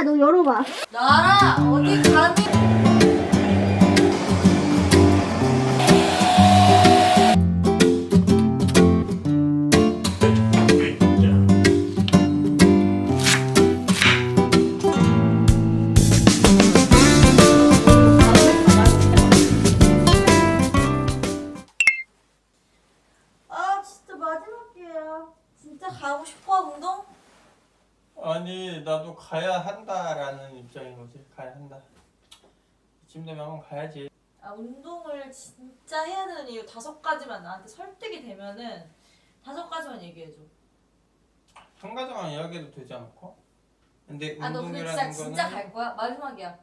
야, 너 열어봐. 나라 어디 감히 나도 가야 한다라는 입장인 거지 가야 한다 이쯤 되면 한번 가야지 아 운동을 진짜 해야 되는 이유 다섯 가지만 나한테 설득이 되면은 다섯 가지만 얘기해줘. 한 가지만 이야기해도 되지 않을까? 근데 아 너 근데 운동이라는 진짜 거는 진짜 갈 거야? 마지막이야.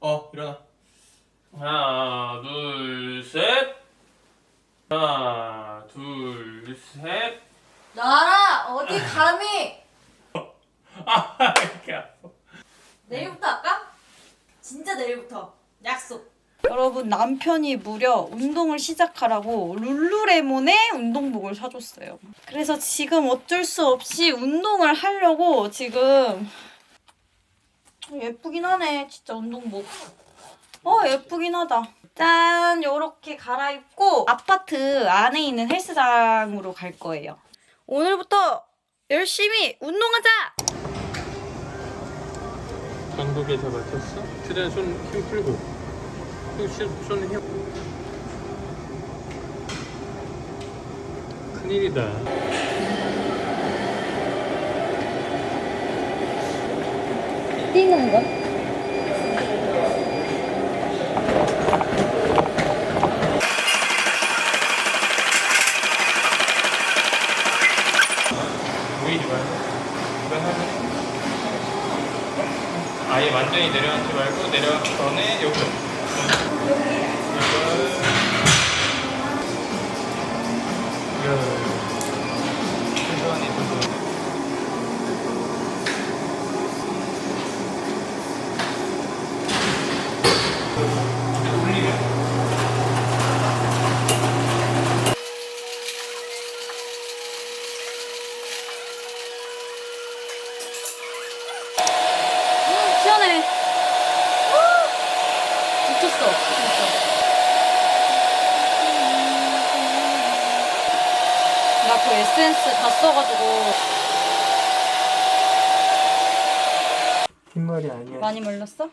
어 일어나 하나 둘셋 하나 둘셋 나라 어디 감히 아 이렇게 아파 내일부터 할까? 진짜 내일부터 약속. 여러분 남편이 무려 운동을 시작하라고 룰루레몬의 운동복을 사줬어요. 그래서 지금 어쩔 수 없이 운동을 하려고 지금 예쁘긴 하네 진짜 운동복. 어 예쁘긴 하다. 짠 요렇게 갈아입고 아파트 안에 있는 헬스장으로 갈 거예요. 오늘부터 열심히 운동하자. 강국에서 맞췄어? 최대한 손 힘 풀고 손 힘. 큰일이다. 뛰는 거? 보이지 말고 이거 하면 아예 완전히 내려앉지 말고 내려가기 전에 여기로 천천히 천천히 돌리면 시원해. 미쳤어. 진짜. 나 그 에센스 다 써가지고 흰머리 아니야 많이 말랐어?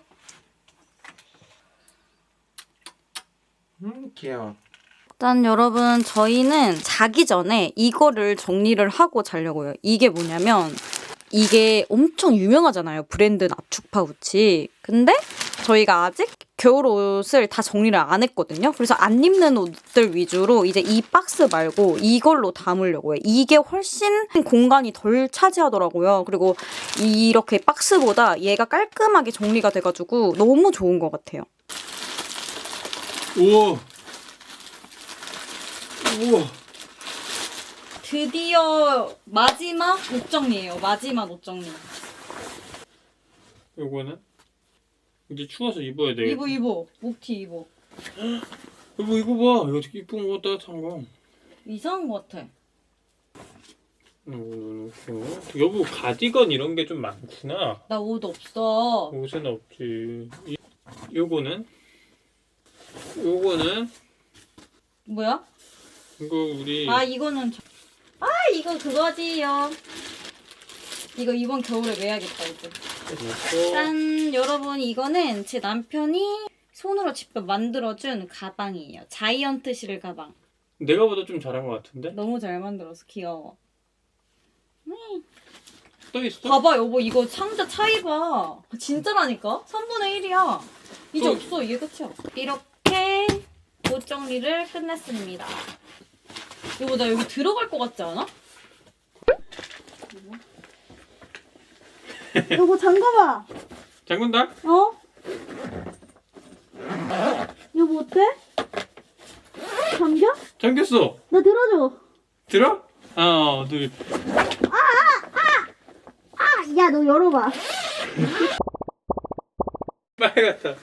음 귀여워 일단 여러분 저희는 자기 전에 이거를 정리를 하고 자려고요. 이게 뭐냐면 이게 엄청 유명하잖아요. 브랜드 압축 파우치. 근데 저희가 아직 겨울 옷을 다 정리를 안 했거든요. 그래서 안 입는 옷들 위주로 이제 이 박스 말고 이걸로 담으려고요. 이게 훨씬 공간이 덜 차지하더라고요. 그리고 이렇게 박스보다 얘가 깔끔하게 정리가 돼가지고 너무 좋은 것 같아요. 우와 우와 드디어 마지막 옷 정리예요. 마지막 옷 정리. 요거는 이제 추워서 입어야 돼 입어 입어. 목티 입어. 여보 이거 봐 이거 되게 이쁜 거 따뜻한 거 이상한 것 같아. 요거는 이렇게 여보 가디건 이런 게 좀 많구나 나 옷 없어. 옷은 없지 이- 요거는 요거는 뭐야? 이거 우리 아 이거는 저... 아 이거 그거지요. 이거 이번 겨울에 매야겠다 이제. 넣고 짠 여러분 이거는 제 남편이 손으로 직접 만들어준 가방이에요. 자이언트 실 가방. 내가 보다 좀 잘한 것 같은데 너무 잘 만들어서 귀여워. 또 있어? 봐봐 여보 이거 상자 차이 봐 진짜라니까 3분의 1이야 이제 어. 없어 이게 끝이야 이렇게 옷 정리를 끝냈습니다 여보 나 여기 들어갈 것 같지 않아? 여보, 잠가봐. 잠근다? 어? 여보, 어때? 잠겨? 잠겼어 나 들어줘. 들어? 하나 둘 아, 야, 너 열어봐. 빨갛다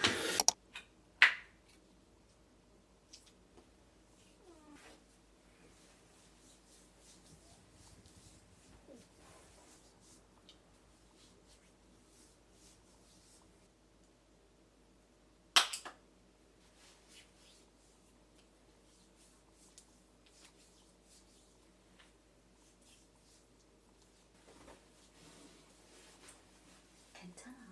괜찮아.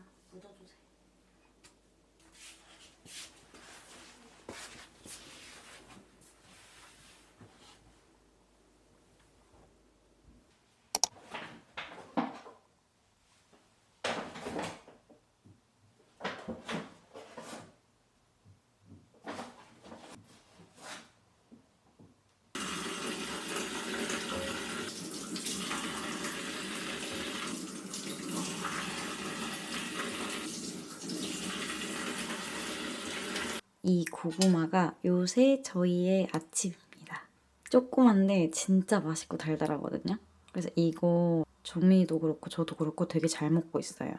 이 고구마가 요새 저희의 아침입니다. 조그만데 진짜 맛있고 달달하거든요. 그래서 이거 조미도 그렇고 저도 그렇고 되게 잘 먹고 있어요.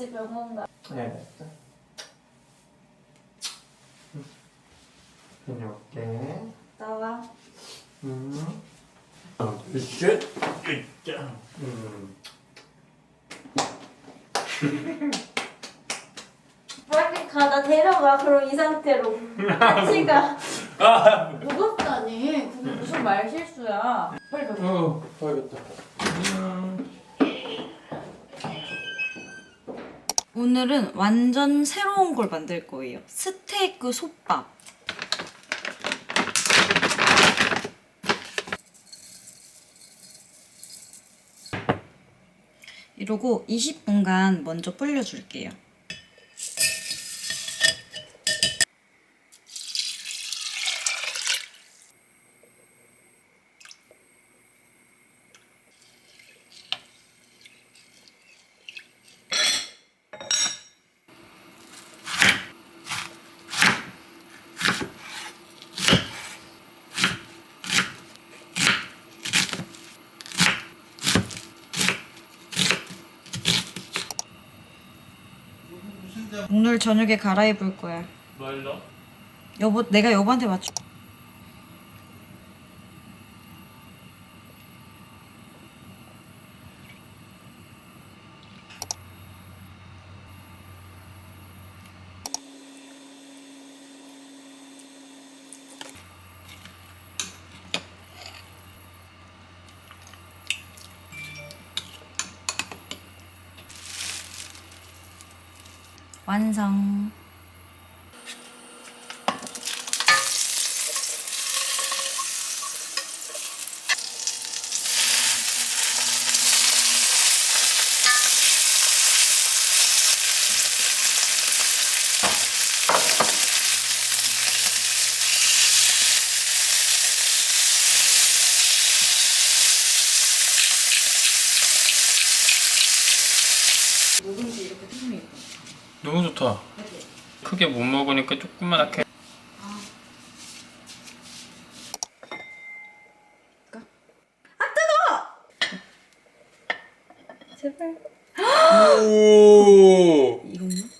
같이 병원 가. 네. 다녀올게. 나와. 음. 둘, 셋. 으쌰. 음. 빨리 가. 나 데려가. 그럼 이 상태로. 같이 가. 무겁다니. 그게 무슨 말 실수야. 빨리 가. 어, 봐야겠다. 음. 오늘은 완전 새로운 걸 만들 거예요. 스테이크 솥밥. 이러고 20분간 먼저 불려줄게요. 오늘 저녁에 갈아입을 거야. 뭘로? 여보, 내가 여보한테 맞추. 완성. 너무 좋다. 크게 못 먹으니까 조그만하게. 제발. 오. 이거는?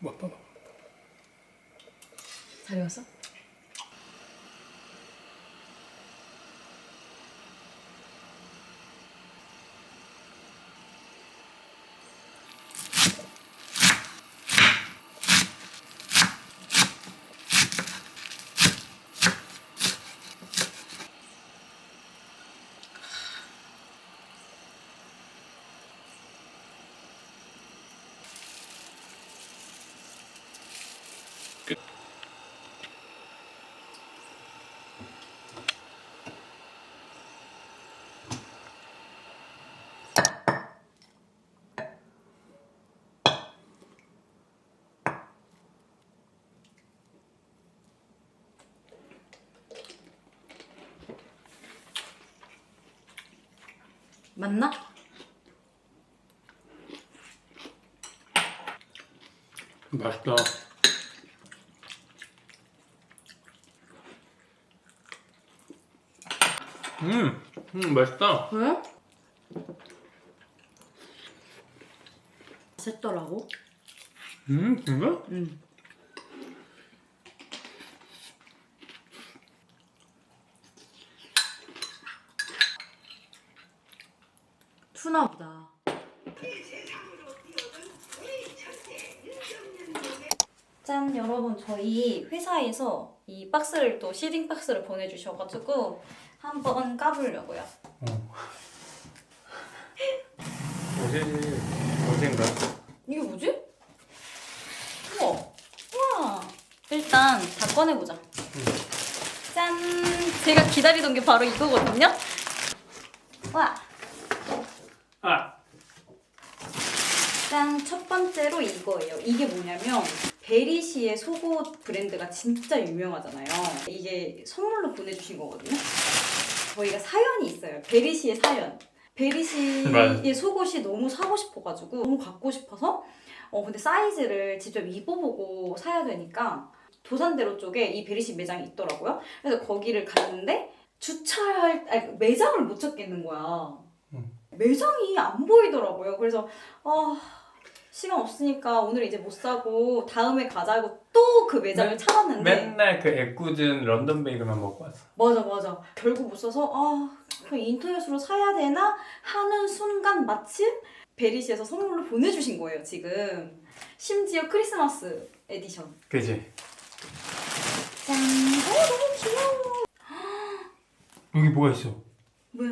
뭐 봐봐. 잘 익었어? 맞나? 맛있다. 음, 음 맛있다. 왜? 샜더라고. 음, 진짜? 응. 투나 보다. 짠 여러분 저희 회사에서 이 박스를 또 시딩 박스를 보내주셔가지고 한번 까보려고요. 어제 어젠가? 이게 뭐지? 우와 우와 일단 다 꺼내보자. 짠 제가 기다리던 게 바로 이거거든요. 와 아 짠, 첫 번째로 이거예요. 이게 뭐냐면 베리시의 속옷 브랜드가 진짜 유명하잖아요. 이게 선물로 보내주신 거거든요. 저희가 사연이 있어요. 베리시의 사연. 베리시의 맞아. 속옷이 너무 사고 싶어가지고 너무 갖고 싶어서 어 근데 사이즈를 직접 입어보고 사야 되니까 도산대로 쪽에 이 베리시 매장이 있더라고요. 그래서 거기를 갔는데 주차할 아니, 매장을 못 찾겠는 거야. 음. 매장이 안 보이더라고요. 그래서 아 시간 없으니까 오늘 이제 못 사고 다음에 가자고 또 그 매장을 맨- 찾았는데 맨날 그 애꿎은 런던 베이글만 먹고 왔어. 맞아 맞아. 결국 못 사서 아 그냥 인터넷으로 사야 되나? 하는 순간 마침 베리시에서 선물로 보내주신 거예요 지금. 심지어 크리스마스 에디션. 그지? 짠. 오, 너무 귀여워. 여기 뭐가 있어? 뭐야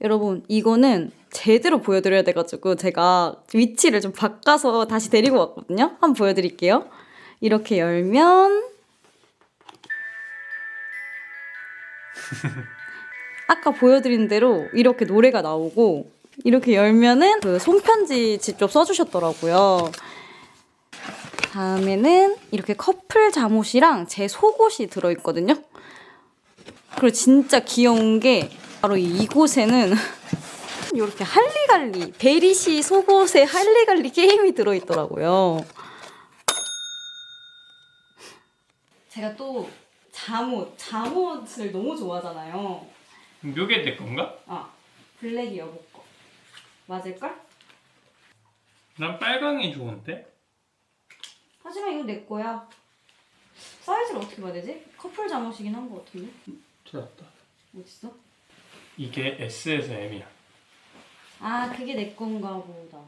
여러분 이거는 제대로 보여드려야 돼가지고 제가 위치를 좀 바꿔서 다시 데리고 왔거든요. 한번 보여드릴게요. 이렇게 열면 아까 보여드린 대로 이렇게 노래가 나오고 이렇게 열면은 그 손편지 직접 써주셨더라고요. 다음에는 이렇게 커플 잠옷이랑 제 속옷이 들어있거든요. 그리고 진짜 귀여운 게 바로 이곳에는 이렇게 할리갈리 베리시 속옷에 할리갈리 게임이 들어있더라고요. 제가 또 잠옷 잠옷을 너무 좋아하잖아요. 요게 내 건가? 아 블랙이 여보 거 맞을걸? 난 빨강이 좋은데? 하지만 이거 내 거야. 사이즈를 어떻게 봐야 되지? 커플 잠옷이긴 한거 같은데 찾았다. 어딨어? 이게 S에서 M이야. 아 그게 내 건가 보다.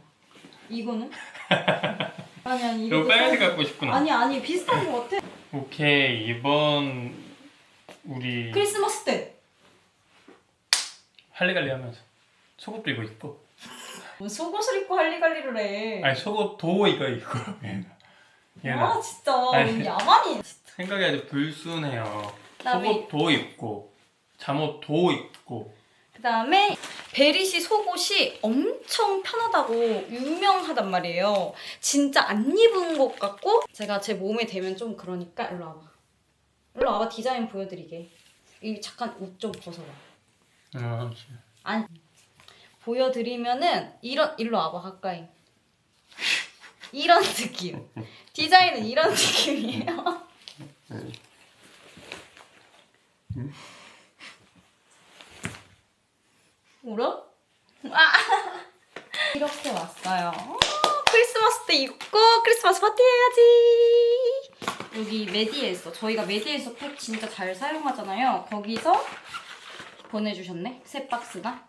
이거는? 아니 아니 이거 이거 빨간색 갖고 싶구나. 아니 아니 비슷한 거 같아. 오케이 이번 우리 크리스마스 때. 할리갈리 하면서 속옷도 이거 입고 뭐 속옷을 입고 할리갈리를 해. 아니 속옷 도 이거 입고 얘는 얘는 아 진짜 아니. 야만이. 생각이 아주 불순해요. 그다음에 속옷 도 입고 잠옷 도 입고 그다음에 베리시 속옷이 엄청 편하다고 유명하단 말이에요. 진짜 안 입은 것 같고 제가 제 몸에 대면 좀 그러니까 일로 와봐. 일로 와봐 디자인 보여드리게. 이 잠깐 옷 좀 벗어봐. 아, 안 보여드리면은 이런 일로 와봐 가까이. 이런 느낌. 디자인은 이런 느낌이에요. 울어? 아! 이렇게 왔어요. 어, 크리스마스 때 입고 크리스마스 파티 해야지. 여기 메디에서 저희가 메디에서 팩 진짜 잘 사용하잖아요. 거기서 보내주셨네. 새 박스나.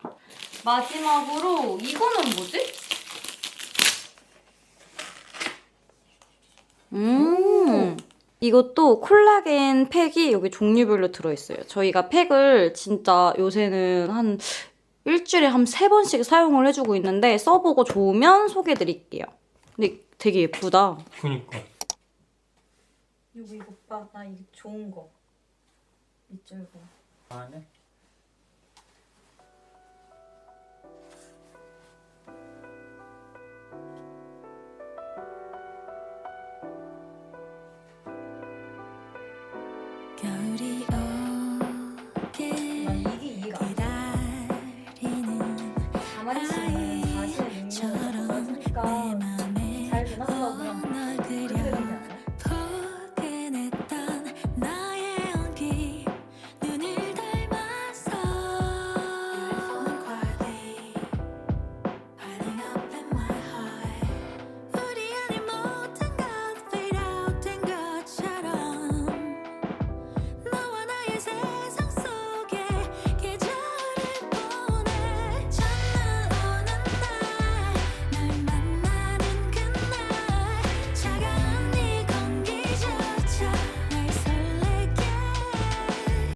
마지막으로 이거는 뭐지? 음. 이것도 콜라겐 팩이 여기 종류별로 들어있어요. 저희가 팩을 진짜 요새는 한 일주일에 한 세 번씩 사용을 해주고 있는데 써보고 좋으면 소개해드릴게요. 근데 되게 예쁘다. 그니까 이거 이거 봐. 나 이게 좋은 거. 밑줄 거. 안에